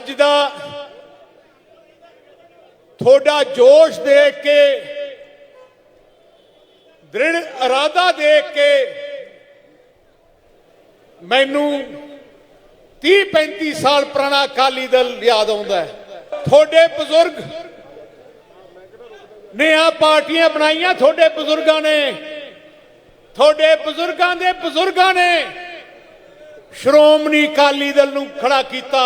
ਅੱਜ ਦਾ ਤੁਹਾਡਾ ਜੋਸ਼ ਦੇਖ ਕੇ, ਦ੍ਰਿੜ ਇਰਾਦਾ ਦੇਖ ਕੇ ਮੈਨੂੰ 30 35 ਸਾਲ ਪੁਰਾਣਾ ਅਕਾਲੀ ਦਲ ਯਾਦ ਆਉਂਦਾ ਹੈ। ਤੁਹਾਡੇ ਬਜ਼ੁਰਗ ਨੇ ਆ ਪਾਰਟੀਆਂ ਬਣਾਈਆਂ, ਤੁਹਾਡੇ ਬਜ਼ੁਰਗਾਂ ਨੇ। ਤੁਹਾਡੇ ਬਜ਼ੁਰਗਾਂ ਦੇ ਬਜ਼ੁਰਗਾਂ ਨੇ ਸ਼੍ਰੋਮਣੀ ਅਕਾਲੀ ਦਲ ਨੂੰ ਖੜਾ ਕੀਤਾ।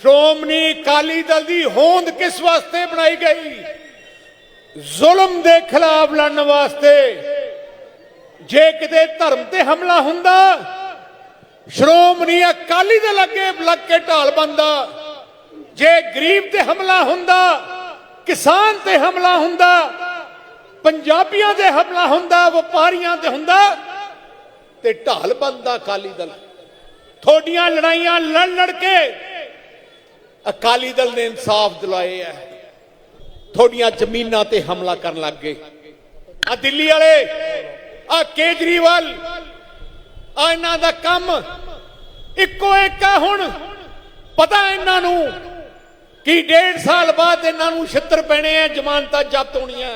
ਸ਼੍ਰੋਮਣੀ ਅਕਾਲੀ ਦਲ ਦੀ ਹੋਂਦ ਕਿਸ ਵਾਸਤੇ ਬਣਾਈ ਗਈ? ਜ਼ੁਲਮ ਦੇ ਖਿਲਾਫ ਲੜਨ ਵਾਸਤੇ। ਜੇ ਕਿਤੇ ਧਰਮ ਤੇ ਹਮਲਾ ਹੁੰਦਾ, ਸ਼੍ਰੋਮਣੀ ਅਕਾਲੀ ਦਲ ਅੱਗੇ ਲੱਗ ਕੇ ਢਾਲ ਬੰਦਾ। ਜੇ ਗਰੀਬ ਤੇ ਹਮਲਾ ਹੁੰਦਾ, ਕਿਸਾਨ ਤੇ ਹਮਲਾ ਹੁੰਦਾ, ਪੰਜਾਬੀਆਂ ਤੇ ਹਮਲਾ ਹੁੰਦਾ, ਵਪਾਰੀਆਂ ਤੇ ਹੁੰਦਾ, ਤੇ ਢਾਲ ਬੰਦਾ ਅਕਾਲੀ ਦਲ। ਥੋਡੀਆਂ ਲੜਾਈਆਂ ਲੜ ਲੜ ਕੇ ਅਕਾਲੀ ਦਲ ਨੇ ਇਨਸਾਫ ਦਿਲਾਏ ਐ ਤੁਹਾਡੀਆਂ ਜ਼ਮੀਨਾਂ ਤੇ ਹਮਲਾ ਕਰਨ ਲੱਗ ਗਏ। ਆ ਦਿੱਲੀ ਵਾਲੇ, ਆ ਕੇਜਰੀਵਾਲ, ਆ ਇਹਨਾਂ ਦਾ ਕੰਮ ਇੱਕੋ ਇੱਕ ਆ ਹੁਣ। ਪਤਾ ਇਹਨਾਂ ਨੂੰ ਕਿ ਡੇਢ ਸਾਲ ਬਾਅਦ ਇਹਨਾਂ ਨੂੰ ਛਿੱਤਰ ਪੈਣੇ ਆ, ਜ਼ਮਾਨਤਾਂ ਜ਼ਬਤ ਹੋਣੀਆਂ।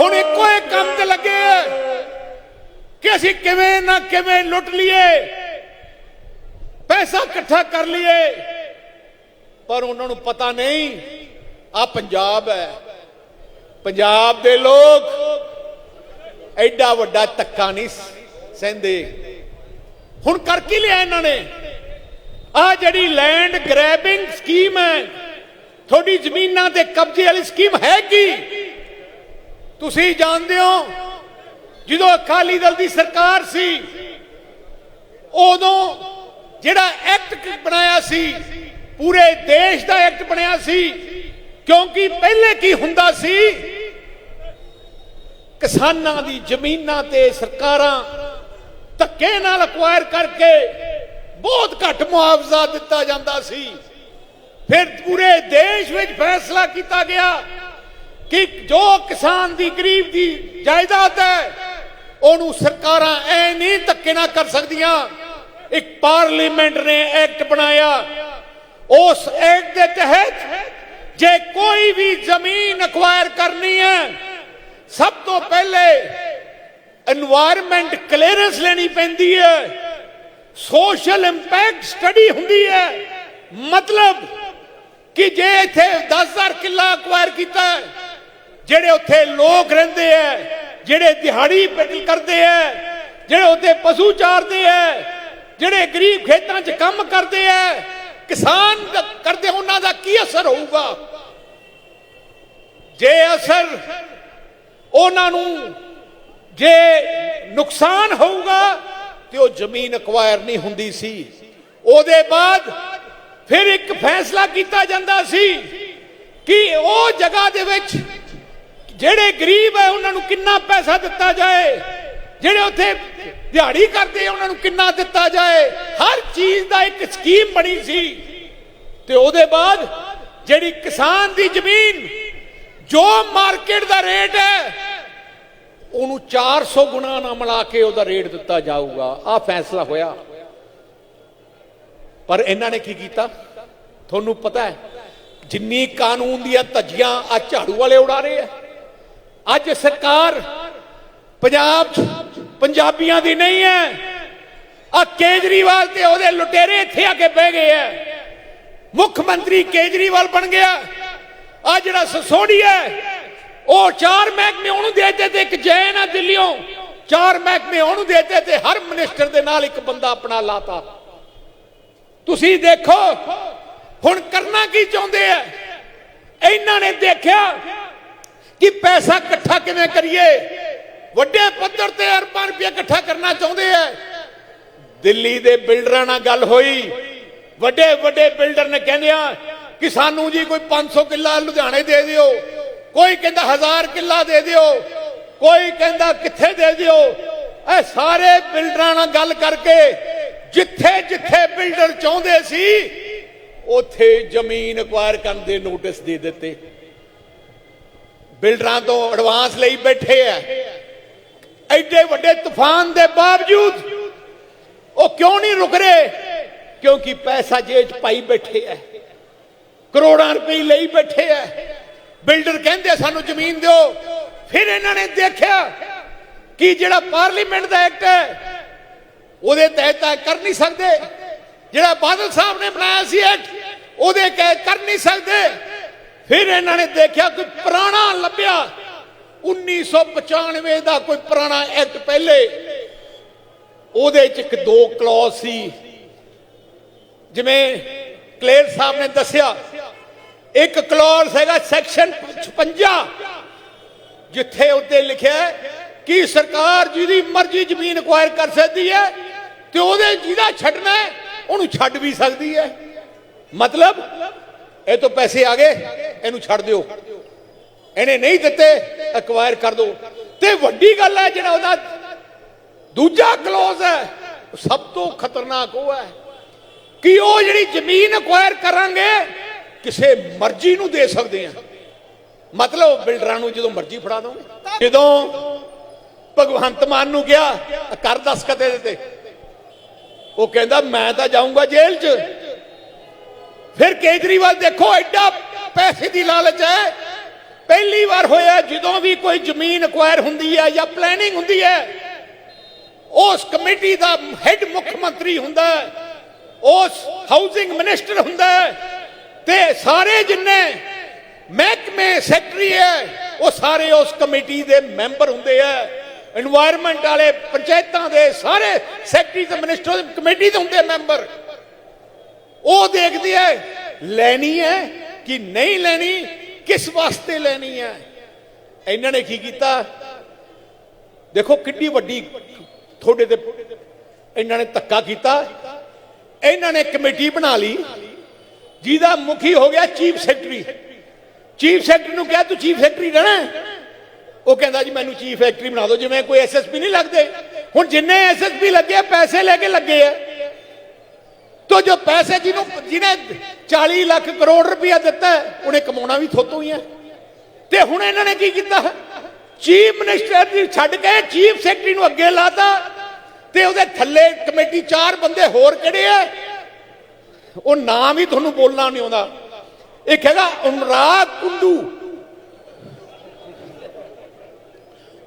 ਹੁਣ ਇੱਕੋ ਇੱਕ ਕੰਮ ਤੇ ਲੱਗੇ ਆ ਕਿ ਅਸੀਂ ਕਿਵੇਂ ਨਾ ਕਿਵੇਂ ਲੁੱਟ ਲਈਏ। ਪੈਸਾ ਇਕੱਠਾ ਕਰ ਲਈਏ। ਪਰ ਉਹਨਾਂ ਨੂੰ ਪਤਾ ਨਹੀਂ ਆ ਪੰਜਾਬ ਹੈ। ਪੰਜਾਬ ਦੇ ਲੋਕ ਐਡਾ ਵੱਡਾ ਧੱਕਾ ਨਹੀਂ ਸਹਿੰਦੇ। ਹੁਣ ਕਰ ਕੀ ਲਿਆ ਇਹਨਾਂ ਨੇ? ਆ ਜਿਹੜੀ ਲੈਂਡ ਗ੍ਰੈਬਿੰਗ ਸਕੀਮ ਹੈ, ਤੁਹਾਡੀ ਜ਼ਮੀਨਾਂ ਤੇ ਕਬਜ਼ੇ ਵਾਲੀ ਸਕੀਮ ਹੈ ਕੀ? ਤੁਸੀਂ ਜਾਣਦੇ ਹੋ, ਜਦੋਂ ਅਕਾਲੀ ਦਲ ਦੀ ਸਰਕਾਰ ਸੀ, ਉਦੋਂ ਜਿਹੜਾ ਐਕਟ ਬਣਾਇਆ ਸੀ, ਪੂਰੇ ਦੇਸ਼ ਦਾ ਐਕਟ ਬਣਿਆ ਸੀ, ਕਿਉਂਕਿ ਪਹਿਲੇ ਕੀ ਹੁੰਦਾ ਸੀ? ਕਿਸਾਨਾਂ ਦੀ ਜ਼ਮੀਨਾਂ ਤੇ ਸਰਕਾਰਾਂ ਧੱਕੇ ਨਾਲ ਅਕਵਾਇਰ ਕਰਕੇ ਬਹੁਤ ਘੱਟ ਮੁਆਵਜ਼ਾ ਦਿੱਤਾ ਜਾਂਦਾ ਸੀ। ਫਿਰ ਪੂਰੇ ਦੇਸ਼ ਵਿੱਚ ਫੈਸਲਾ ਕੀਤਾ ਗਿਆ ਕਿ ਜੋ ਕਿਸਾਨ ਦੀ ਗਰੀਬ ਦੀ ਜਾਇਦਾਦ ਹੈ, ਉਹਨੂੰ ਸਰਕਾਰਾਂ ਐ ਨਹੀਂ ਧੱਕੇ ਨਾਲ ਕਰ ਸਕਦੀਆਂ। ਇੱਕ ਪਾਰਲੀਮੈਂਟ ਨੇ ਐਕਟ ਬਣਾਇਆ। ਉਸ ਐਕਟ ਦੇ ਤਹਿਤ ਜੇ ਕੋਈ ਵੀ ਜ਼ਮੀਨ ਅਕਵਾਇਰ ਕਰਨੀ ਹੈ, ਸਭ ਤੋਂ ਪਹਿਲੇ এনवायरमेंट ਕਲੀਅਰੈਂਸ ਲੈਣੀ ਪੈਂਦੀ ਹੈ। ਸੋਸ਼ਲ ਇੰਪੈਕਟ ਸਟੱਡੀ ਹੁੰਦੀ ਹੈ। ਮਤਲਬ ਕਿ ਜੇ ਇੱਥੇ 10000 ਕਿੱਲਾ ਅਕਵਾਇਰ ਕੀਤਾ ਜਿਹੜੇ ਉੱਥੇ ਲੋਕ ਰਹਿੰਦੇ ਆ ਜਿਹੜੇ ਦਿਹਾੜੀ ਪੈਦਲ ਕਰਦੇ ਆ ਜਿਹੜੇ ਉੱਥੇ ਪਸ਼ੂ ਚਾਰਦੇ ਆ ਜਿਹੜੇ ਗਰੀਬ ਖੇਤਾਂ 'ਚ ਕੰਮ ਕਰਦੇ ਆ ਕਿਸਾਨ ਕਰਦੇ, ਉਹਨਾਂ ਦਾ ਕੀ ਅਸਰ ਹੋਊਗਾ? ਜੇ ਅਸਰ ਉਹਨਾਂ ਨੂੰ ਜੇ ਨੁਕਸਾਨ ਹੋਊਗਾ, ਤੇ ਉਹ ਜ਼ਮੀਨ ਅਕਵਾਇਰ ਨਹੀਂ ਹੁੰਦੀ ਸੀ। ਉਹਦੇ ਬਾਅਦ ਫਿਰ ਇੱਕ ਫੈਸਲਾ ਕੀਤਾ ਜਾਂਦਾ ਸੀ ਕਿ ਉਹ ਜਗ੍ਹਾ ਦੇ ਵਿੱਚ ਜਿਹੜੇ ਗਰੀਬ ਹੈ ਉਹਨਾਂ ਨੂੰ ਕਿੰਨਾ ਪੈਸਾ ਦਿੱਤਾ ਜਾਏ? ਜਿਹੜੇ ਉੱਥੇ ਦਿਹਾੜੀ ਕਰਦੇ ਆ, ਉਹਨਾਂ ਨੂੰ ਕਿੰਨਾ ਦਿੱਤਾ ਜਾਏ? ਹਰ ਚੀਜ਼ ਦਾ ਇੱਕ ਸਕੀਮ ਬਣੀ ਸੀ। ਤੇ ਉਹਦੇ ਬਾਅਦ ਜਿਹੜੀ ਕਿਸਾਨ ਦੀ ਜ਼ਮੀਨ, ਜੋ ਮਾਰਕੀਟ ਦਾ ਰੇਟ ਹੈ, ਉਹਨੂੰ 400 ਗੁਣਾ ਨਾਲ ਮਿਲਾ ਕੇ ਉਹਦਾ ਰੇਟ ਦਿੱਤਾ ਜਾਊਗਾ। ਆ ਫੈਸਲਾ ਹੋਇਆ। ਪਰ ਇਹਨਾਂ ਨੇ ਕੀ ਕੀਤਾ? ਤੁਹਾਨੂੰ ਪਤਾ ਹੈ, ਜਿੰਨੀ ਕਾਨੂੰਨ ਦੀਆਂ ਧੱਜੀਆਂ ਆ ਝਾੜੂ ਵਾਲੇ ਉਡਾ ਰਹੇ ਆ। ਅੱਜ ਸਰਕਾਰ ਪੰਜਾਬ 'ਚ ਪੰਜਾਬੀਆਂ ਦੀ ਨਹੀਂ ਹੈ। ਆ ਕੇਜਰੀਵਾਲ ਤੇ ਉਹਦੇ ਲੁਟੇਰੇ ਇੱਥੇ ਆ ਕੇ ਬਹਿ ਗਏ ਆ। ਮੁੱਖ ਮੰਤਰੀ ਕੇਜਰੀਵਾਲ ਬਣ ਗਿਆ। ਆ ਜਿਹੜਾ ਸਸੋੜੀਆ ਹੈ, ਉਹ ਚਾਰ ਮਹਿਕਮੇ ਉਹਨੂੰ ਦੇ ਦਿੱਤੇ ਤੇ ਇੱਕ ਜੈਨ ਆ ਦਿੱਲੀੋਂ। ਚਾਰ ਮਹਿਕਮੇ ਉਹਨੂੰ ਦੇ ਤੇ ਹਰ ਮਿਨਿਸਟਰ ਦੇ ਨਾਲ ਇੱਕ ਬੰਦਾ ਆਪਣਾ ਲਾਤਾ। ਤੁਸੀਂ ਦੇਖੋ, ਹੁਣ ਕਰਨਾ ਕੀ ਚਾਹੁੰਦੇ ਆ? ਇਹਨਾਂ ਨੇ ਦੇਖਿਆ ਕਿ ਪੈਸਾ ਇਕੱਠਾ ਕਿਵੇਂ ਕਰੀਏ? ਵੱਡੇ ਪੱਧਰ ਤੇ ਅਰਬਾਂ ਰੁਪਏ ਇਕੱਠਾ ਕਰਨਾ ਚਾਹੁੰਦੇ ਆ। ਦਿੱਲੀ ਦੇ ਬਿਲਡਰਾਂ ਨਾਲ ਗੱਲ ਹੋਈ। ਵੱਡੇ ਵੱਡੇ ਬਿਲਡਰ ਨੇ ਕਹਿੰਦੇ ਆ ਕਿ ਸਾਨੂੰ ਜੀ ਕੋਈ 500 ਕਿੱਲਾ ਲੁਧਿਆਣੇ ਦੇ ਦਿਓ, ਕੋਈ ਕਹਿੰਦਾ 1000 ਕਿੱਲਾ ਦੇ ਦਿਓ, ਕੋਈ ਕਹਿੰਦਾ ਕਿੱਥੇ ਦੇ ਦਿਓ। ਇਹ ਸਾਰੇ ਬਿਲਡਰਾਂ ਨਾਲ ਗੱਲ ਕਰਕੇ ਜਿੱਥੇ ਜਿੱਥੇ ਬਿਲਡਰ ਚਾਹੁੰਦੇ ਸੀ, ਉੱਥੇ ਜ਼ਮੀਨ ਅਕਵਾਇਰ ਕਰਨ ਦੇ ਨੋਟਿਸ ਦੇ ਦਿੱਤੇ। ਬਿਲਡਰਾਂ ਤੋਂ ਐਡਵਾਂਸ ਲਈ ਬੈਠੇ ਆ। ਐਡੇ ਵੱਡੇ ਤੂਫਾਨ ਦੇ ਬਾਵਜੂਦ ਉਹ ਕਿਉਂ ਨਹੀਂ ਰੁਕ ਰਹੇ? ਕਿਉਂਕਿ ਪੈਸਾ ਜੇਬ ਪਾਈ ਬੈਠੇ ਐ। ਕਰੋੜਾਂ ਰੁਪਏ ਲਈ ਬੈਠੇ ਐ। ਬਿਲਡਰ ਕਹਿੰਦੇ ਸਾਨੂੰ ਜ਼ਮੀਨ ਦਿਓ। ਫਿਰ ਇਹਨਾਂ ਨੇ ਦੇਖਿਆ ਕਿ ਜਿਹੜਾ ਪਾਰਲੀਮੈਂਟ ਦਾ ਐਕਟ ਹੈ ਉਹਦੇ ਤਹਿਤ ਕਰ ਨਹੀਂ ਸਕਦੇ। ਜਿਹੜਾ ਬਾਦਲ ਸਾਹਿਬ ਨੇ ਬਣਾਇਆ ਸੀ ਐਕਟ, ਉਹਦੇ ਕਹਿ ਕਰ ਨਹੀਂ ਸਕਦੇ। ਫਿਰ ਇਹਨਾਂ ਨੇ ਦੇਖਿਆ ਕੋਈ ਪੁਰਾਣਾ ਲੱਭਿਆ। 1995 ਦਾ ਕੋਈ ਪੁਰਾਣਾ ਐਕਟ ਪਹਿਲੇ, ਉਹਦੇ ਚ ਇੱਕ ਦੋ ਕਲੌਜ਼ ਸੀ। ਜਿਵੇਂ ਕਲੇਰ ਸਾਹਿਬ ਨੇ ਦੱਸਿਆ, ਇੱਕ ਕਲੌਜ਼ ਹੈਗਾ ਸੈਕਸ਼ਨ 56 ਜਿੱਥੇ ਉੱਤੇ ਲਿਖਿਆ ਕਿ ਸਰਕਾਰ ਜਿਹਦੀ ਮਰਜ਼ੀ ਜ਼ਮੀਨ ਅਕਵਾਇਰ ਕਰ ਸਕਦੀ ਹੈ ਤੇ ਉਹਦੇ ਜਿਹਦਾ ਛੱਡਣਾ ਉਹਨੂੰ ਛੱਡ ਵੀ ਸਕਦੀ ਹੈ। ਮਤਲਬ, ਇਹ ਤੋਂ ਪੈਸੇ ਆ ਗਏ, ਇਹਨੂੰ ਛੱਡ ਦਿਓ। ਇਹਨੇ ਨਹੀਂ ਦਿੱਤੇ ਅਕਵਾਇਰ ਕਰ ਦੋ। ਤੇ ਵੱਡੀ ਗੱਲ ਹੈ, ਜਿਹੜਾ ਉਹਦਾ ਦੂਜਾ ਕਲੋਜ਼ ਹੈ ਸਭ ਤੋਂ ਖਤਰਨਾਕ ਉਹ ਹੈ ਕਿ ਉਹ ਜਿਹੜੀ ਜ਼ਮੀਨ ਅਕਵਾਇਰ ਕਰਾਂਗੇ, ਕਿਸੇ ਮਰਜ਼ੀ ਨੂੰ ਦੇ ਸਕਦੇ ਆ ਮਤਲਬ ਬਿਲਡਰਾਂ ਨੂੰ ਜਦੋਂ ਮਰਜ਼ੀ ਫੜਾ ਦੋਗੇ। ਜਦੋਂ ਭਗਵੰਤ ਮਾਨ ਨੂੰ ਗਿਆ ਕਰ ਦਸਕਤ ਇਹਦੇ ਤੇ ਉਹ ਕਹਿੰਦਾ, ਮੈਂ ਤਾਂ ਜਾਊਂਗਾ ਜੇਲ੍ਹ 'ਚ। ਫਿਰ ਕੇਜਰੀਵਾਲ, ਦੇਖੋ, ਐਡਾ ਪੈਸੇ ਦੀ ਲਾਲਚ ਹੈ ਪਹਿਲੀ ਵਾਰ ਹੋਇਆ ਜਦੋਂ ਵੀ ਕੋਈ ਜ਼ਮੀਨ ਅਕਵਾਇਰ ਹੁੰਦੀ ਹੈ ਜਾਂ ਪਲੈਨਿੰਗ ਹੁੰਦੀ ਹੈ, ਉਸ ਕਮੇਟੀ ਦਾ ਹੈੱਡ ਮੁੱਖ ਮੰਤਰੀ ਹੁੰਦਾ ਉਸ ਹਾਊਸਿੰਗ ਮਿਨਿਸਟਰ ਹੁੰਦਾ ਤੇ ਸਾਰੇ ਜਿੰਨੇ ਮਹਿਕਮੇ ਸੈਕਟਰੀ ਹੈ, ਉਹ ਸਾਰੇ ਉਸ ਕਮੇਟੀ ਦੇ ਮੈਂਬਰ ਹੁੰਦੇ ਆ। এনवायरमेंट ਵਾਲੇ, ਪੰਚਾਇਤਾਂ ਦੇ ਸਾਰੇ ਸੈਕਟਰੀ ਤੇ ਮਿਨਿਸਟਰ ਕਮੇਟੀ ਦੇ ਹੁੰਦੇ ਮੈਂਬਰ ਉਹ ਦੇਖਦੀ ਹੈ ਲੈਣੀ ਹੈ ਕਿ ਨਹੀਂ ਲੈਣੀ ਕਿਸ ਵਾਸਤੇ ਲੈਣੀ ਹੈ? ਇਹਨਾਂ ਨੇ ਕੀ ਕੀਤਾ? ਦੇਖੋ ਕਿੰਨੀ ਵੱਡੀ ਤੁਹਾਡੇ ਤੇ ਇਹਨਾਂ ਨੇ ਧੱਕਾ ਕੀਤਾ। ਇਹਨਾਂ ਨੇ ਕਮੇਟੀ ਬਣਾ ਲਈ, ਜਿਹਦਾ ਮੁਖੀ ਹੋ ਗਿਆ ਚੀਫ ਸੈਕਟਰੀ। ਚੀਫ ਸੈਕਟਰੀ ਨੂੰ ਕਿਹਾ, ਤੂੰ ਚੀਫ ਸੈਕਟਰੀ ਰਹਿਣਾ ਉਹ ਕਹਿੰਦਾ, ਜੀ, ਮੈਨੂੰ ਚੀਫ ਸੈਕਟਰੀ ਬਣਾ ਦਿਓ, ਜਿਵੇਂ ਕੋਈ ਐਸਐਸਪੀ ਨਹੀਂ ਲੱਗਦੇ। ਹੁਣ ਜਿੰਨੇ ਐਸਐਸਪੀ ਲੱਗੇ ਪੈਸੇ ਲੈ ਕੇ ਲੱਗੇ ਆ। ਤੋ ਜੋ ਪੈਸੇ ਜਿਹਨੂੰ ਜਿਹਨੇ 40 ਲੱਖ ਕਰੋੜ ਰੁਪਇਆ ਦਿੱਤਾ ਉਹਨੇ ਕਮਾਉਣਾ ਵੀ ਥੋਤੋਂ ਹੀ ਹੈ। ਤੇ ਹੁਣ ਇਹਨਾਂ ਨੇ ਕੀ ਕੀਤਾ? ਚੀਫ ਮਿਨਿਸਟਰ ਦੀ ਛੱਡ ਕੇ ਚੀਫ ਸੈਕਟਰੀ ਨੂੰ ਅੱਗੇ ਲਾਤਾ ਤੇ ਉਹਦੇ ਥੱਲੇ ਕਮੇਟੀ ਚਾਰ ਬੰਦੇ ਹੋਰ ਕਿਹੜੇ ਆ? ਉਹ ਨਾਮ ਹੀ ਤੁਹਾਨੂੰ ਬੋਲਣਾ ਨਹੀਂ ਆਉਂਦਾ। ਇੱਕ ਹੈਗਾ ਅਨੁਰਾਗ ਕੁੰਡੂ।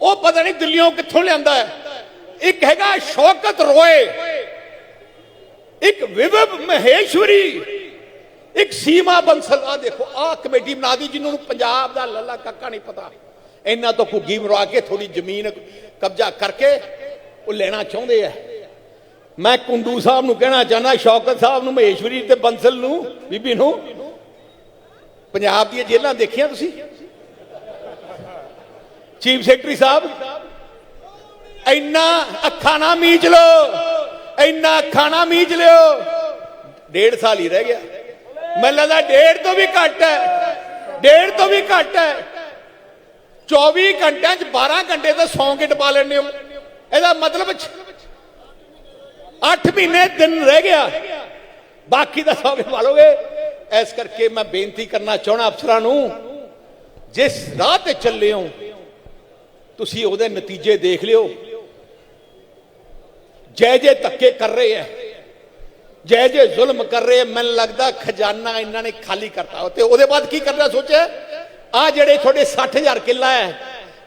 ਉਹ ਪਤਾ ਨਹੀਂ ਦਿੱਲੀੋਂ ਕਿੱਥੋਂ ਲਿਆਂਦਾ ਹੈ। ਇੱਕ ਹੈਗਾ ਸ਼ੌਕਤ ਰੋਏ। ਇੱਕ ਵਿਵਵ ਮਹੇਸ਼ਵਰੀ, ਇੱਕ ਸੀਮਾ ਬੰਸਲ ਦੇਖੋ ਆ ਕਮੇਟੀ ਬਣਾ ਦੀ ਜਿਹਨੂੰ ਪੰਜਾਬ ਦਾ ਲੱਲਾ ਕੱਕਾ ਨਹੀਂ ਪਤਾ। ਇਹਨਾਂ ਤੋਂ ਘੁੱਗੀ ਮਰਵਾ ਕੇ ਥੋੜੀ ਜ਼ਮੀਨ ਕਬਜ਼ਾ ਕਰਕੇ ਉਹ ਲੈਣਾ ਚਾਹੁੰਦੇ ਆ। ਮੈਂ ਕੁੰਡੂ ਸਾਹਿਬ ਨੂੰ ਕਹਿਣਾ ਚਾਹੁੰਦਾ, ਸ਼ੌਕਤ ਸਾਹਿਬ ਨੂੰ, ਮਹੇਸ਼ਵਰੀ ਤੇ ਬੰਸਲ ਨੂੰ, ਬੀਬੀ ਨੂੰ। ਪੰਜਾਬ ਦੀਆਂ ਜੇਲ੍ਹਾਂ ਦੇਖੀਆਂ ਤੁਸੀਂ? ਚੀਫ ਸੈਕਟਰੀ ਸਾਹਿਬ, ਇੰਨਾ ਅੱਖਾਂ ਨਾ ਮੀਚ ਲੋ ਇੰਨਾ ਖਾਣਾ ਨਾ ਲਿਓ। ਡੇਢ ਸਾਲ ਹੀ ਰਹਿ ਗਿਆ। ਮੈਨੂੰ ਲੱਗਦਾ ਡੇਢ ਤੋਂ ਵੀ ਘੱਟ ਹੈ। ਡੇਢ ਤੋਂ ਵੀ ਘੱਟ ਹੈ। 24 ਘੰਟਿਆਂ ਚ 12 ਘੰਟੇ ਤਾਂ ਸੌਂ ਕੇ ਟਪਾ ਲੈਂਦੇ ਹੋ। ਇਹਦਾ ਮਤਲਬ 8 ਮਹੀਨੇ ਦਿਨ ਰਹਿ ਗਿਆ। ਬਾਕੀ ਦਾ ਸੌਂ ਕੇ ਪਾਲੋਗੇ ਇਸ ਕਰਕੇ ਮੈਂ ਬੇਨਤੀ ਕਰਨਾ ਚਾਹਣਾ ਅਫਸਰਾਂ ਨੂੰ, ਜਿਸ ਰਾਹ ਤੇ ਚੱਲੇ ਹੋ, ਤੁਸੀਂ ਉਹਦੇ ਨਤੀਜੇ ਦੇਖ ਲਿਓ। ਜੈ ਜੈ ਧੱਕੇ ਕਰ ਰਹੇ ਐ। ਜੈ ਜੈ ਜ਼ੁਲਮ ਕਰ ਰਹੇ ਐ। ਮੈਨੂੰ ਲੱਗਦਾ ਖਜ਼ਾਨਾ ਇਹਨਾਂ ਨੇ ਖਾਲੀ ਕਰਤਾ। ਤੇ ਉਹਦੇ ਬਾਅਦ ਕੀ ਕਰਨਾ ਸੋਚਿਆ? ਆ ਜਿਹੜੇ ਤੁਹਾਡੇ 60000 ਕਿੱਲਾ ਹੈ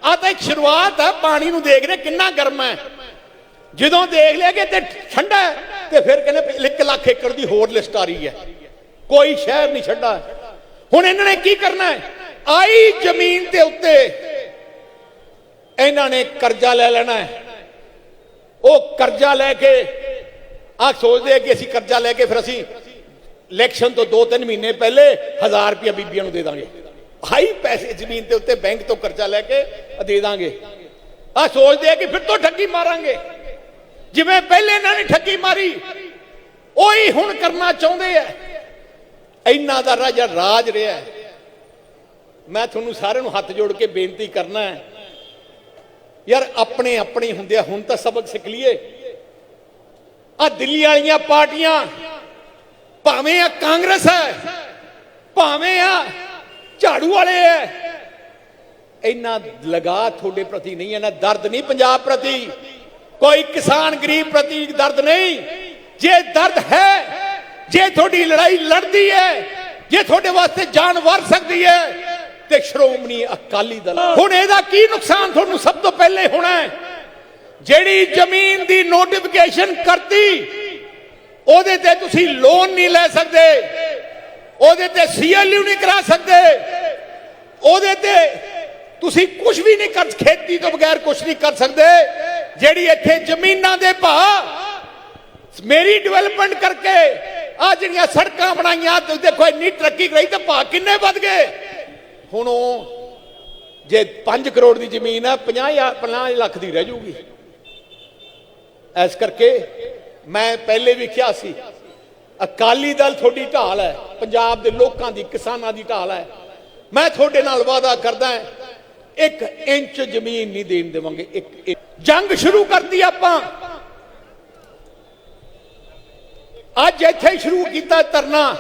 ਆ ਤਾਂ ਇੱਕ ਸ਼ੁਰੂਆਤ ਹੈ ਪਾਣੀ ਨੂੰ ਦੇਖ ਰਹੇ ਕਿੰਨਾ ਗਰਮ ਹੈ ਜਦੋਂ ਦੇਖ ਲਿਆ ਕਿ ਤੇ ਠੰਡਾ ਤੇ ਫਿਰ ਕਹਿੰਦੇ 1 ਲੱਖ ਏਕੜ ਦੀ ਹੋਰ ਲਿਸਟ ਆ ਰਹੀ ਹੈ ਕੋਈ ਸ਼ਹਿਰ ਨਹੀਂ ਛੱਡਾ ਹੁਣ ਇਹਨਾਂ ਨੇ ਕੀ ਕਰਨਾ ਹੈ ਆਈ ਜ਼ਮੀਨ ਦੇ ਉੱਤੇ ਇਹਨਾਂ ਨੇ ਕਰਜ਼ਾ ਲੈ ਲੈਣਾ ਹੈ ਉਹ ਕਰਜ਼ਾ ਲੈ ਕੇ ਆ ਸੋਚਦੇ ਆ ਕਿ ਅਸੀਂ ਕਰਜ਼ਾ ਲੈ ਕੇ ਫਿਰ ਅਸੀਂ ਇਲੈਕਸ਼ਨ ਤੋਂ 2-3 ਮਹੀਨੇ ਪਹਿਲੇ 1000 ਰੁਪਏ ਬੀਬੀਆਂ ਨੂੰ ਦੇ ਦਾਂਗੇ। ਹਾਈ ਪੈਸੇ ਜ਼ਮੀਨ ਦੇ ਉੱਤੇ ਬੈਂਕ ਤੋਂ ਕਰਜ਼ਾ ਲੈ ਕੇ ਦੇ ਦਾਂਗੇ। ਆ ਸੋਚਦੇ ਆ ਕਿ ਫਿਰ ਤੋਂ ਠੱਗੀ ਮਾਰਾਂਗੇ। ਜਿਵੇਂ ਪਹਿਲੇ ਇਹਨਾਂ ਨੇ ਠੱਗੀ ਮਾਰੀ, ਉਹੀ ਹੁਣ ਕਰਨਾ ਚਾਹੁੰਦੇ ਆ। ਇੰਨਾ ਦਾ ਰਾਜਾ ਰਾਜ ਰਿਹਾ। ਮੈਂ ਤੁਹਾਨੂੰ ਸਾਰਿਆਂ ਨੂੰ ਹੱਥ ਜੋੜ ਕੇ ਬੇਨਤੀ ਕਰਨਾ ਹੈ ਯਾਰ ਆਪਣੇ ਆਪਣੇ ਹੁੰਦੇ ਆ, ਹੁਣ ਤਾਂ ਸਬਕ ਸਿੱਖ ਲਈਏ। ਆ ਦਿੱਲੀ ਵਾਲੀਆਂ ਪਾਰਟੀਆਂ, ਭਾਵੇਂ ਆ ਕਾਂਗਰਸ ਹੈ, ਭਾਵੇਂ ਆ ਝਾੜੂ ਵਾਲੇ ਹੈ ਇੰਨਾ ਲਗਾ ਤੁਹਾਡੇ ਪ੍ਰਤੀ ਨਹੀਂ ਹੈ ਨਾ ਦਰਦ ਨਹੀਂ ਪੰਜਾਬ ਪ੍ਰਤੀ। ਕੋਈ ਕਿਸਾਨ ਗਰੀਬ ਪ੍ਰਤੀ ਦਰਦ ਨਹੀਂ। ਜੇ ਦਰਦ ਹੈ, ਜੇ ਤੁਹਾਡੀ ਲੜਾਈ ਲੜਦੀ ਹੈ, ਜੇ ਤੁਹਾਡੇ ਵਾਸਤੇ ਜਾਨ ਵਰ ਸਕਦੀ ਹੈ ਤੇ ਸ਼੍ਰੋਮਣੀ ਅਕਾਲੀ ਦਲ। ਹੁਣ ਇਹਦਾ ਕੀ ਨੁਕਸਾਨ ਤੁਹਾਨੂੰ ਸਭ ਤੋਂ ਪਹਿਲੇ ਹੋਣਾ ਹੈ? ਜਿਹੜੀ ਜ਼ਮੀਨ ਦੀ ਨੋਟੀਫਿਕੇਸ਼ਨ ਕਰਤੀ, ਉਹਦੇ ਤੇ ਤੁਸੀਂ ਲੋਨ ਨਹੀਂ ਲੈ ਸਕਦੇ, ਉਹਦੇ ਤੇ ਸੀਐਲਯੂ ਨਹੀਂ ਕਰਾ ਸਕਦੇ, ਉਹਦੇ ਤੇ ਤੁਸੀਂ ਕੁਝ ਵੀ ਨਹੀਂ ਕਰ ਖੇਤੀ ਤੋਂ ਬਗੈਰ ਕੁਝ ਨਹੀਂ ਕਰ ਸਕਦੇ, ਜਿਹੜੀ ਇੱਥੇ ਜ਼ਮੀਨਾਂ ਦੇ ਭਾਅ, ਮੇਰੀ ਡਿਵੈਲਪਮੈਂਟ ਕਰਕੇ ਆ ਜਿਹੜੀਆਂ ਸੜਕਾਂ ਬਣਾਈਆਂ, ਤੁਸੀਂ ਦੇਖੋ ਇੰਨੀ ਤਰੱਕੀ ਕਰਾਈ ਤਾਂ ਭਾਅ ਕਿੰਨੇ ਵੱਧ ਗਏ? ਹੁਣ ਉਹ ਜੇ 5 ਕਰੋੜ ਦੀ ਜ਼ਮੀਨ ਆ 50 ਜਾਂ 50 ਲੱਖ ਦੀ ਰਹਿ ਜੂਗੀ। ਇਸ ਕਰਕੇ ਮੈਂ ਪਹਿਲੇ ਵੀ ਕਿਹਾ ਸੀ, ਅਕਾਲੀ ਦਲ ਤੁਹਾਡੀ ਢਾਲ ਹੈ, ਪੰਜਾਬ ਦੇ ਲੋਕਾਂ ਦੀ, ਕਿਸਾਨਾਂ ਦੀ ਢਾਲ ਹੈ। ਮੈਂ ਤੁਹਾਡੇ ਨਾਲ ਵਾਅਦਾ ਕਰਦਾ ਇੱਕ ਇੰਚ ਜ਼ਮੀਨ ਨਹੀਂ ਦੇਣ ਦੇਵਾਂਗੇ, ਇੱਕ ਇੱਕ। ਜੰਗ ਸ਼ੁਰੂ ਕਰਤੀ ਆਪਾਂ। ਅੱਜ ਇੱਥੇ ਸ਼ੁਰੂ ਕੀਤਾ ਧਰਨਾ।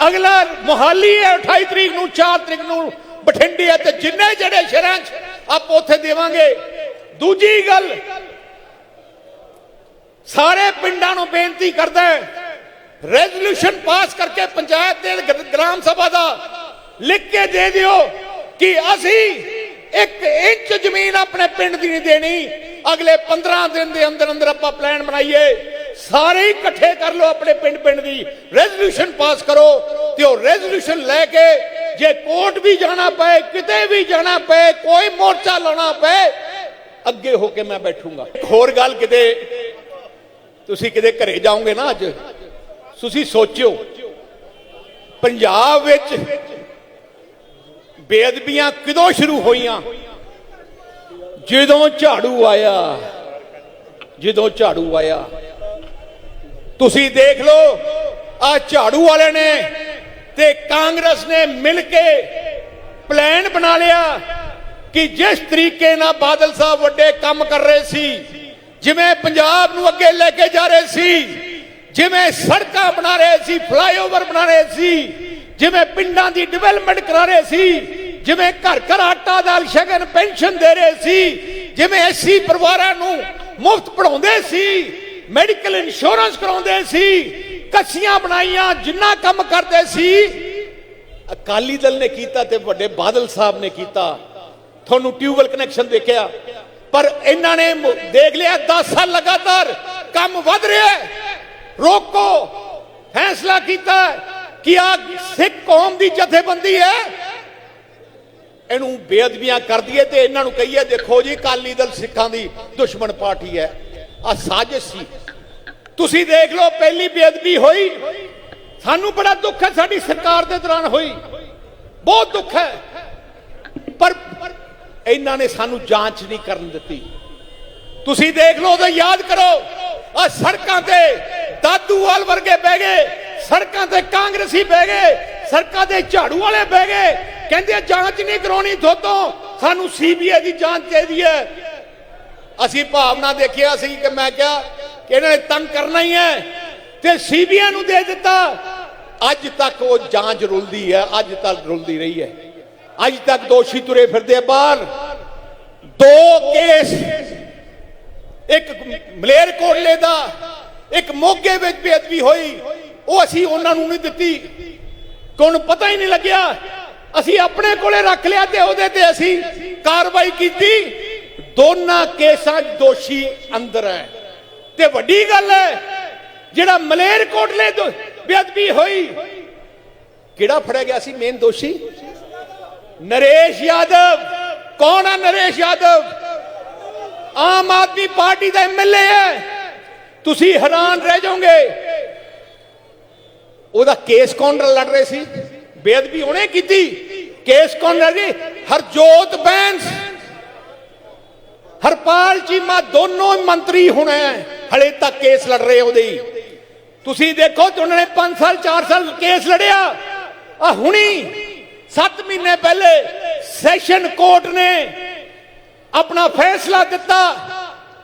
ਅਗਲਾ ਮੁਹਾਲੀ ਹੈ 28 ਤਰੀਕ ਨੂੰ 4 ਤਰੀਕ ਨੂੰ ਬਠਿੰਡੇ ਹੈ ਤੇ ਜਿੰਨੇ ਜਿਹੜੇ ਸ਼ਹਿਰਾਂ 'ਚ ਆਪ ਉੱਥੇ ਦੇਵਾਂਗੇ। ਦੂਜੀ ਗੱਲ, ਸਾਰੇ ਪਿੰਡਾਂ ਨੂੰ ਬੇਨਤੀ ਕਰਦਾ ਰੈਜ਼ੋਲੂਸ਼ਨ ਪਾਸ ਕਰਕੇ ਪੰਚਾਇਤ ਦੇ ਗ੍ਰਾਮ ਸਭਾ ਦਾ ਲਿਖ ਕੇ ਦੇ ਦਿਓ ਕਿ ਅਸੀਂ ਇੱਕ ਇੰਚ ਜ਼ਮੀਨ ਆਪਣੇ ਪਿੰਡ ਦੀ ਨਹੀਂ ਦੇਣੀ। ਅਗਲੇ 15 ਦਿਨ ਦੇ ਅੰਦਰ ਅੰਦਰ ਆਪਾਂ ਪਲਾਨ ਬਣਾਈਏ। ਸਾਰੇ ਹੀ ਇਕੱਠੇ ਕਰ ਲਓ ਆਪਣੇ ਪਿੰਡ ਪਿੰਡ ਦੀ। ਰੈਜ਼ੋਲੂਸ਼ਨ ਪਾਸ ਕਰੋ ਤੇ ਉਹ ਰੈਜ਼ੋਲੂਸ਼ਨ ਲੈ ਕੇ ਜੇ ਕੋਰਟ ਵੀ ਜਾਣਾ ਪਏ, ਕਿਤੇ ਵੀ ਜਾਣਾ ਪਏ, ਕੋਈ ਮੋਰਚਾ ਲਾਉਣਾ ਪਏ, ਅੱਗੇ ਹੋ ਕੇ ਮੈਂ ਬੈਠੂੰਗਾ। ਹੋਰ ਗੱਲ ਕਿਤੇ ਤੁਸੀਂ ਕਿਤੇ ਘਰੇ ਜਾਓਗੇ ਨਾ ਅੱਜ, ਤੁਸੀਂ ਸੋਚਿਓ, ਪੰਜਾਬ ਵਿੱਚ ਬੇਅਦਬੀਆਂ ਕਿਦੋਂ ਸ਼ੁਰੂ ਹੋਈਆਂ? ਜਦੋਂ ਝਾੜੂ ਆਇਆ, ਜਦੋਂ ਝਾੜੂ ਆਇਆ। ਤੁਸੀਂ ਦੇਖ ਲਓ, ਆ ਝਾੜੂ ਵਾਲੇ ਨੇ ਤੇ ਕਾਂਗਰਸ ਨੇ ਮਿਲ ਕੇ ਪਲਾਨ ਬਣਾ ਲਿਆ ਕਿ ਜਿਸ ਤਰੀਕੇ ਨਾਲ ਬਾਦਲ ਸਾਹਿਬ ਵੱਡੇ ਕੰਮ ਕਰ ਰਹੇ ਸੀ, ਜਿਵੇਂ ਪੰਜਾਬ ਨੂੰ ਅੱਗੇ ਲੈ ਕੇ ਜਾ ਰਹੇ ਸੀ, ਜਿਵੇਂ ਸੜਕਾਂ ਬਣਾ ਰਹੇ ਸੀ ਫਲਾਈਓਵਰ ਬਣਾ ਰਹੇ ਸੀ, ਜਿਵੇਂ ਪਿੰਡਾਂ ਦੀ ਡਿਵੈਲਪਮੈਂਟ ਕਰਾ ਰਹੇ ਸੀ, ਜਿਵੇਂ ਘਰ ਘਰ ਆਟਾ ਦਾਲ ਸ਼ਗਨ ਪੈਨਸ਼ਨ ਦੇ ਰਹੇ ਸੀ, ਜਿਵੇਂ ਐਸੀ ਪਰਿਵਾਰਾਂ ਨੂੰ ਮੁਫਤ ਪੜਾਉਂਦੇ ਸੀ ਮੈਡੀਕਲ ਇੰਸ਼ੋਰੈਂਸ ਕਰਾਉਂਦੇ ਸੀ, ਕੱਸੀਆਂ ਬਣਾਈਆਂ, ਜਿੰਨਾ ਕੰਮ ਕਰਦੇ ਸੀ। ਅਕਾਲੀ ਦਲ ਨੇ ਕੀਤਾ ਤੇ ਵੱਡੇ ਬਾਦਲ ਸਾਹਿਬ ਨੇ ਕੀਤਾ। ਤੁਹਾਨੂੰ ਟਿਊਬਲ ਕਨੈਕਸ਼ਨ ਦੇਖਿਆ। ਪਰ ਇਹਨਾਂ ਨੇ ਦੇਖ ਲਿਆ 10 ਸਾਲ ਲਗਾਤਾਰ ਕੰਮ ਵੱਧ ਰਿਹਾ ਹੈ। ਰੋਕੋ, ਫੈਸਲਾ ਕੀਤਾ ਕਿ ਆ ਸਿੱਖ ਕੌਮ ਦੀ ਜਥੇਬੰਦੀ ਹੈ। ਇਹਨੂੰ ਬੇਅਦਬੀਆਂ ਕਰਦੀ ਹੈ ਤੇ ਇਹਨਾਂ ਨੂੰ ਕਹੀਏ, ਦੇਖੋ ਜੀ, ਅਕਾਲੀ ਦਲ ਸਿੱਖਾਂ ਦੀ ਦੁਸ਼ਮਣ ਪਾਰਟੀ ਹੈ। ਆ ਸਾਜ਼ਿਸ਼ ਸੀ। ਤੁਸੀਂ ਦੇਖ ਲਓ, ਪਹਿਲੀ ਬੇਅਦਬੀ ਹੋਈ। ਸਾਨੂੰ ਬੜਾ ਦੁੱਖ ਹੈ, ਸਾਡੀ ਸਰਕਾਰ ਦੇ ਦੌਰਾਨ ਹੋਈ। ਬਹੁਤ ਦੁੱਖ ਹੈ। ਪਰ ਇਹਨਾਂ ਨੇ ਸਾਨੂੰ ਜਾਂਚ ਨਹੀਂ ਕਰਨ ਦਿੱਤੀ। ਤੁਸੀਂ ਦੇਖ ਲਓ ਤਾਂ ਯਾਦ ਕਰੋ। ਆ ਸੜਕਾਂ ਤੇ ਦਾਦੂਵਾਲ ਵਰਗੇ ਬਹਿ ਗਏ। ਸੜਕਾਂ ਤੇ ਕਾਂਗਰਸੀ ਬਹਿ ਗਏ। ਸੜਕਾਂ ਤੇ ਝਾੜੂ ਵਾਲੇ ਬਹਿ ਗਏ। ਕਹਿੰਦੇ ਜਾਂਚ ਨਹੀਂ ਕਰਾਉਣੀ ਥੋਤੋਂ ਸਾਨੂੰ ਸੀਬੀਆਈ ਦੀ ਜਾਂਚ ਚਾਹੀਦੀ ਹੈ। ਅਸੀਂ ਭਾਵਨਾ ਦੇਖਿਆ ਸੀ ਕਿ ਮੈਂ ਕਿਹਾ ਕਿ ਇਹਨਾਂ ਨੇ ਤੰਗ ਕਰਨਾ ਹੀ ਹੈ ਤੇ ਸੀਬੀਆਈ ਨੂੰ ਦੇ ਦਿੱਤਾ। ਅੱਜ ਤੱਕ ਉਹ ਜਾਂਚ ਰੁਲਦੀ ਹੈ, ਅੱਜ ਤੱਕ ਰੁਲਦੀ ਰਹੀ ਹੈ। ਅੱਜ ਤੱਕ ਦੋਸ਼ੀ ਤੁਰੇ ਫਿਰਦੇ ਬਾਹਰ। ਦੋ ਕੇਸ, ਇੱਕ ਮਲੇਰ ਕੋਟਲੇ ਦਾ, ਇੱਕ ਮੋਗੇ ਵਿੱਚ ਬੇਅਦਬੀ ਹੋਈ। ਉਹ ਅਸੀਂ ਉਹਨਾਂ ਨੂੰ ਨਹੀਂ ਦਿੱਤੀ। ਕਿ ਪਤਾ ਹੀ ਨਹੀਂ ਲੱਗਿਆ। ਅਸੀਂ ਆਪਣੇ ਕੋਲੇ ਰੱਖ ਲਿਆ ਤੇ ਉਹਦੇ ਤੇ ਅਸੀਂ ਕਾਰਵਾਈ ਕੀਤੀ। ਦੋਨਾਂ ਕੇਸਾਂ 'ਚ ਦੋਸ਼ੀ ਅੰਦਰ ਹੈ। ਤੇ ਵੱਡੀ ਗੱਲ ਹੈ, ਜਿਹੜਾ ਮਲੇਰਕੋਟਲੇ ਤੋਂ ਬੇਅਦਬੀ ਹੋਈ, ਕਿਹੜਾ ਫੜਿਆ ਗਿਆ ਸੀ ਮੇਨ ਦੋਸ਼ੀ? ਨਰੇਸ਼ ਯਾਦਵ। ਕੌਣ ਹੈ ਨਰੇਸ਼ ਯਾਦਵ? ਆਮ ਆਦਮੀ ਪਾਰਟੀ ਦਾ ਐਮਐਲਏ ਹੈ। ਤੁਸੀਂ ਹੈਰਾਨ ਰਹਿ ਜਾਓਗੇ। ਉਹਦਾ ਕੇਸ ਕੌਣ ਲੜ ਰਹੇ ਸੀ। ਬੇਅਦਬੀ ਉਹਨੇ ਕੀਤੀ। ਕੇਸ ਕੌਣ ਲੜ ਰਹੀ ਹਰਜੋਤ ਬੈਂਸ। ਹਰਪਾਲ ਚੀਮਾ ਦੋਨੋਂ ਮੰਤਰੀ ਹੁਣ ਹਲੇ ਤੱਕ ਕੇਸ ਲੜ ਰਹੇ ਉਹਦੇ ਤੁਸੀਂ ਦੇਖੋ ਤੇ ਉਹਨਾਂ ਨੇ 5 ਸਾਲ 4 ਸਾਲ ਕੇਸ ਲੜਿਆ। ਆ ਹੁਣੀ 7 ਮਹੀਨੇ ਪਹਿਲੇ ਸੈਸ਼ਨ ਕੋਰਟ ਨੇ ਆਪਣਾ ਫੈਸਲਾ ਦਿੱਤਾ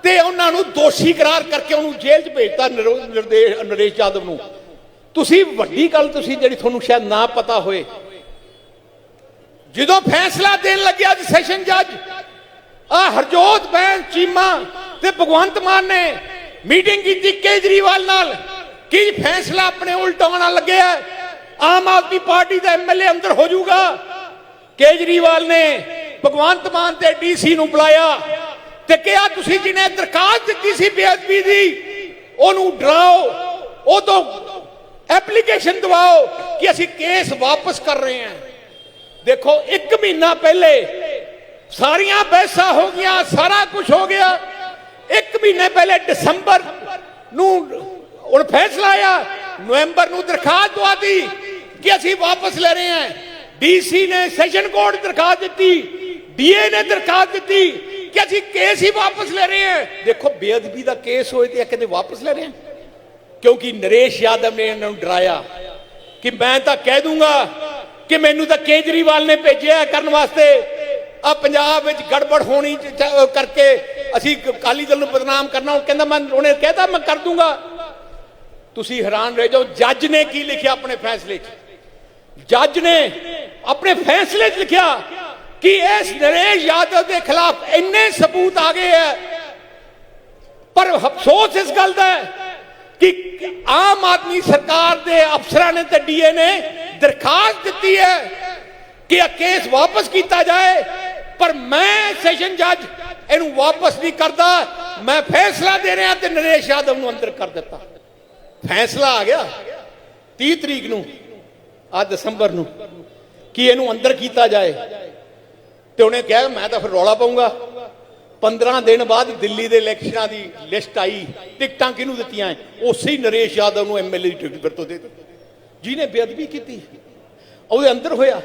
ਤੇ ਉਹਨਾਂ ਨੂੰ ਦੋਸ਼ੀ ਕਰਾਰ ਕਰਕੇ ਉਹਨੂੰ ਜੇਲ੍ਹ 'ਚ ਭੇਜਤਾ ਨਿਰਦੇਸ਼, ਨਰੇਸ਼ ਯਾਦਵ ਨੂੰ। ਤੁਸੀਂ ਵੱਡੀ ਗੱਲ ਤੁਸੀਂ ਜਿਹੜੀ ਤੁਹਾਨੂੰ ਸ਼ਾਇਦ ਨਾ ਪਤਾ ਹੋਏ। ਜਦੋਂ ਫੈਸਲਾ ਦੇਣ ਲੱਗਿਆ ਸੈਸ਼ਨ ਜੱਜ ਆ ਹਰਜੋਤ ਬੈਂਸ ਚੀਮਾ ਤੇ ਭਗਵੰਤ ਮਾਨ ਨੇ ਮੀਟਿੰਗ ਕੀਤੀ ਕੇਜਰੀਵਾਲ ਨਾਲ। ਕੀ ਫੈਸਲਾ ਆਪਣੇ ਉਲਟਾਉਣਾ ਲੱਗਿਆ ਆਮ ਆਦਮੀ ਪਾਰਟੀ ਦਾ ਐਮਐਲਏ ਅੰਦਰ ਹੋ ਜਾਊਗਾ। ਕੇਜਰੀਵਾਲ ਨੇ ਭਗਵੰਤ ਮਾਨ ਤੇ ਡੀਸੀ ਨੂੰ ਬੁਲਾਇਆ ਤੇ ਕਿਹਾ, ਤੁਸੀਂ ਜਿਹਨੇ ਦਰਖਾਸਤ ਦਿੱਤੀ ਸੀ ਬੇਅਦਬੀ ਦੀ, ਉਹਨੂੰ ਡਰਾਓ ਉਹ ਤੋਂ ਐਪਲੀਕੇਸ਼ਨ ਦਵਾਓ ਕਿ ਅਸੀਂ ਕੇਸ ਵਾਪਸ ਕਰ ਰਹੇ ਹਾਂ। ਦੇਖੋ 1 ਮਹੀਨਾ ਪਹਿਲੇ ਸਾਰੀਆਂ ਬਹਿਸਾਂ ਹੋ ਗਈਆਂ, ਸਾਰਾ ਕੁਝ ਹੋ ਗਿਆ। ਇੱਕ ਮਹੀਨੇ ਪਹਿਲੇ ਦਸੰਬਰ ਨੂੰ ਹੁਣ ਫੈਸਲਾ ਆਇਆ, ਨਵੰਬਰ ਨੂੰ ਦਰਖਾਸਤ ਦਵਾਤੀ ਕਿ ਅਸੀਂ ਵਾਪਸ ਲੈ ਰਹੇ ਹਾਂ। ਡੀਸੀ ਨੇ ਸੈਸ਼ਨ ਕੋਰਟ ਦਰਖਾਸਤ ਦਿੱਤੀ ਡੀਏ ਨੇ ਦਰਖਾਸਤ ਦਿੱਤੀ ਕਿ ਅਸੀਂ ਕੇਸ ਹੀ ਵਾਪਸ ਲੈ ਰਹੇ ਹਾਂ। ਦੇਖੋ, ਬੇਅਦਬੀ ਦਾ ਕੇਸ ਹੋਏ ਤੇ ਇਹ ਕਹਿੰਦੇ ਵਾਪਸ ਲੈ ਰਹੇ ਹਾਂ। ਕਿਉਂਕਿ ਨਰੇਸ਼ ਯਾਦਵ ਨੇ ਇਹਨਾਂ ਨੂੰ ਡਰਾਇਆ ਕਿ ਮੈਂ ਤਾਂ ਕਹਿ ਦੂੰਗਾ ਕਿ ਮੈਨੂੰ ਤਾਂ ਕੇਜਰੀਵਾਲ ਨੇ ਭੇਜਿਆ ਕਰਨ ਵਾਸਤੇ। ਆ ਪੰਜਾਬ ਵਿੱਚ ਗੜਬੜ ਹੋਣੀ ਕਰਕੇ ਅਸੀਂ ਕਾਲੀ ਦਲ ਨੂੰ ਬਦਨਾਮ ਕਰਨਾ, ਉਹ ਕਹਿੰਦਾ ਮੈਂ ਉਹਨੇ ਕਹਿਤਾ, ਮੈਂ ਕਰ ਦੂੰਗਾ। ਤੁਸੀਂ ਹੈਰਾਨ ਰਹਿ ਜਾਓ, ਜੱਜ ਨੇ ਕੀ ਲਿਖਿਆ ਆਪਣੇ ਫੈਸਲੇ 'ਚ? ਜੱਜ ਨੇ ਆਪਣੇ ਫੈਸਲੇ 'ਚ ਲਿਖਿਆ ਕਿ ਇਸ ਨਰੇਸ਼ ਯਾਦਵ ਦੇ ਖਿਲਾਫ ਇੰਨੇ ਸਬੂਤ ਆ ਗਏ ਹੈ ਪਰ ਅਫਸੋਸ ਇਸ ਗੱਲ ਦਾ ਹੈ ਕਿ ਆਮ ਆਦਮੀ ਸਰਕਾਰ ਦੇ ਅਫਸਰਾਂ ਨੇ ਤੇ ਡੀਏ ਨੇ ਦਰਖਾਸਤ ਦਿੱਤੀ ਹੈ ਕਿ ਇਹ ਕੇਸ ਵਾਪਸ ਕੀਤਾ ਜਾਏ ਪਰ ਮੈਂ ਸੈਸ਼ਨ ਜੱਜ ਇਹਨੂੰ ਵਾਪਸ ਨਹੀਂ ਕਰਦਾ। ਮੈਂ ਫੈਸਲਾ ਦੇ ਰਿਹਾ ਤੇ ਨਰੇਸ਼ ਯਾਦਵ ਨੂੰ ਅੰਦਰ ਕਰ ਦਿੱਤਾ। ਫੈਸਲਾ ਆ ਗਿਆ। 30 ਤਰੀਕ ਨੂੰ ਆ ਦਸੰਬਰ ਨੂੰ, ਕਿ ਇਹਨੂੰ ਅੰਦਰ ਕੀਤਾ ਜਾਏ। ਤੇ ਉਹਨੇ ਕਿਹਾ, ਮੈਂ ਤਾਂ ਫਿਰ ਰੌਲਾ ਪਾਉਂਗਾ 15 ਦਿਨ ਬਾਅਦ ਦਿੱਲੀ ਦੇ ਇਲੈਕਸ਼ਨਾਂ ਦੀ ਲਿਸਟ ਆਈ, ਟਿਕਟਾਂ ਕਿਹਨੂੰ ਦਿੱਤੀਆਂ ਉਸੇ ਹੀ ਨਰੇਸ਼ ਯਾਦਵ ਨੂੰ ਐਮਐਲਏ ਦੀ ਟਿਕਟ ਫਿਰ ਤੋਂ ਦੇ ਦਿੱਤੀ। ਜਿਹਨੇ ਬੇਅਦਬੀ ਕੀਤੀ, ਉਹਦੇ ਅੰਦਰ ਹੋਇਆ।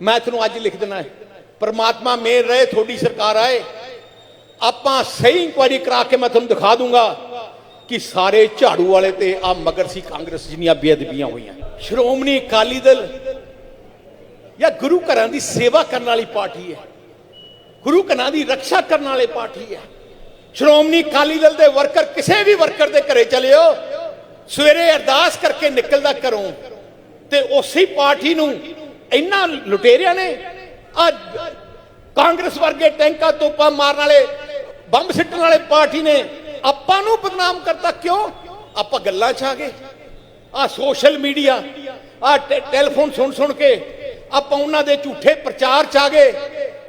ਮੈਂ ਤੁਹਾਨੂੰ ਅੱਜ ਲਿਖ ਦੇਣਾ ਹੈ ਪਰਮਾਤਮਾ ਮੇਰ ਰਹੇ ਤੁਹਾਡੀ ਸਰਕਾਰ ਆਏ ਆਪਾਂ ਸਹੀ ਇਨਕੁਆਇਰੀ ਕਰਾ ਕੇ ਮੈਂ ਤੁਹਾਨੂੰ ਦਿਖਾ ਦੂੰਗਾ ਕਿ ਸਾਰੇ ਝਾੜੂ ਵਾਲੇ ਤੇ ਆ ਮਗਰ ਸੀ ਕਾਂਗਰਸ ਜਿੰਨੀਆਂ ਬੇਅਦਬੀਆਂ ਹੋਈਆਂ ਸ਼੍ਰੋਮਣੀ ਅਕਾਲੀ ਦਲ ਜਾਂ ਗੁਰੂ ਘਰਾਂ ਦੀ ਸੇਵਾ ਕਰਨ ਵਾਲੀ ਪਾਰਟੀ ਹੈ ਗੁਰੂ ਘਰਾਂ ਦੀ ਰੱਖਿਆ ਕਰਨ ਵਾਲੇ ਪਾਰਟੀ ਹੈ ਸ਼੍ਰੋਮਣੀ ਅਕਾਲੀ ਦਲ ਦੇ ਵਰਕਰ ਕਿਸੇ ਵੀ ਵਰਕਰ ਦੇ ਘਰੇ ਚਲਿਓ ਸਵੇਰੇ ਅਰਦਾਸ ਕਰਕੇ ਨਿਕਲਦਾ ਘਰੋਂ ਤੇ ਉਸੇ ਪਾਰਟੀ ਨੂੰ ਇੰਨਾ ਲੁਟੇਰਿਆਂ ਨੇ ਆ ਕਾਂਗਰਸ ਵਰਗੇ ਟੈਂਕਾਂ ਤੋਪਾਂ ਮਾਰਨ ਵਾਲੇ, ਬੰਬ ਸਿੱਟਣ ਵਾਲੇ ਪਾਰਟੀ ਨੇ ਆਪਾਂ ਨੂੰ ਬਦਨਾਮ ਕਰਤਾ। ਕਿਉਂ? ਆਪਾਂ ਗੱਲਾਂ 'ਚ ਆ ਗਏ। ਆ ਸੋਸ਼ਲ ਮੀਡੀਆ ਆ ਟੈਲੀਫੋਨ ਸੁਣ ਸੁਣ ਕੇ ਆਪਾਂ ਉਹਨਾਂ ਦੇ ਝੂਠੇ ਪ੍ਰਚਾਰ 'ਚ ਆ ਗਏ।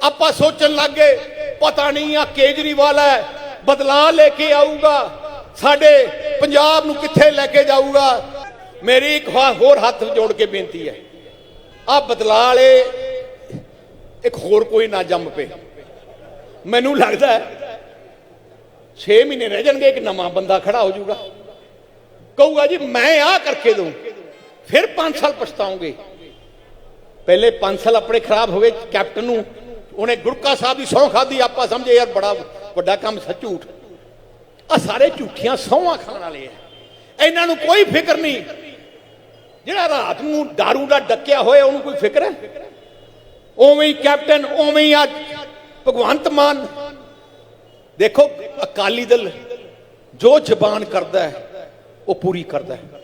ਆਪਾਂ ਸੋਚਣ ਲੱਗ ਗਏ, ਪਤਾ ਨਹੀਂ ਆ ਕੇਜਰੀਵਾਲ ਹੈ, ਬਦਲਾਅ ਲੈ ਕੇ ਆਊਗਾ। ਸਾਡੇ ਪੰਜਾਬ ਨੂੰ ਕਿੱਥੇ ਲੈ ਕੇ ਜਾਊਗਾ। ਮੇਰੀ ਇੱਕ ਹੋਰ ਹੱਥ ਜੋੜ ਕੇ ਬੇਨਤੀ ਹੈ। ਆ ਬਦਲਾਅ ਵਾਲੇ ਇੱਕ ਹੋਰ ਕੋਈ ਨਾ ਜੰਮ ਪਏ। ਮੈਨੂੰ ਲੱਗਦਾ ਹੈ 6 ਮਹੀਨੇ ਰਹਿ ਜਾਣਗੇ, ਇੱਕ ਨਵਾਂ ਬੰਦਾ ਖੜਾ ਹੋ ਜਾਊਗਾ। ਕਹੂਗਾ ਜੀ, ਮੈਂ ਆਹ ਕਰਕੇ ਦੂੰ ਫਿਰ 5 ਸਾਲ ਪਛਤਾਉਂਗੇ। ਪਹਿਲੇ 5 ਸਾਲ ਆਪਣੇ ਖਰਾਬ ਹੋ ਗਏ ਕੈਪਟਨ ਨੂੰ, ਉਹਨੇ ਗੁਰਕਾ ਸਾਹਿਬ ਦੀ ਸਹੁੰ ਖਾਦੀ ਆਪਾਂ ਸਮਝੇ, ਯਾਰ ਬੜਾ ਵੱਡਾ ਕੰਮ ਸੱਚ ਝੂਠ। ਆ ਸਾਰੇ ਝੂਠੀਆਂ ਸਹੁੰਆਂ ਖਾਣ ਵਾਲੇ ਆ। ਇਹਨਾਂ ਨੂੰ ਕੋਈ ਫਿਕਰ ਨਹੀਂ। ਜਿਹੜਾ ਰਾਤ ਨੂੰ दारू ਦਾ ਡੱਕਿਆ ਹੋਇਆ, ਉਹਨੂੰ ਕੋਈ ਫਿਕਰ ਹੈ? ਉਵੇਂ ਹੀ ਕੈਪਟਨ, ਉਵੇਂ ਹੀ ਅੱਜ ਭਗਵੰਤ ਮਾਨ। ਦੇਖੋ ਅਕਾਲੀ ਦਲ ਜੋ ਜ਼ਬਾਨ ਕਰਦਾ ਹੈ, ਉਹ ਪੂਰੀ ਕਰਦਾ ਹੈ।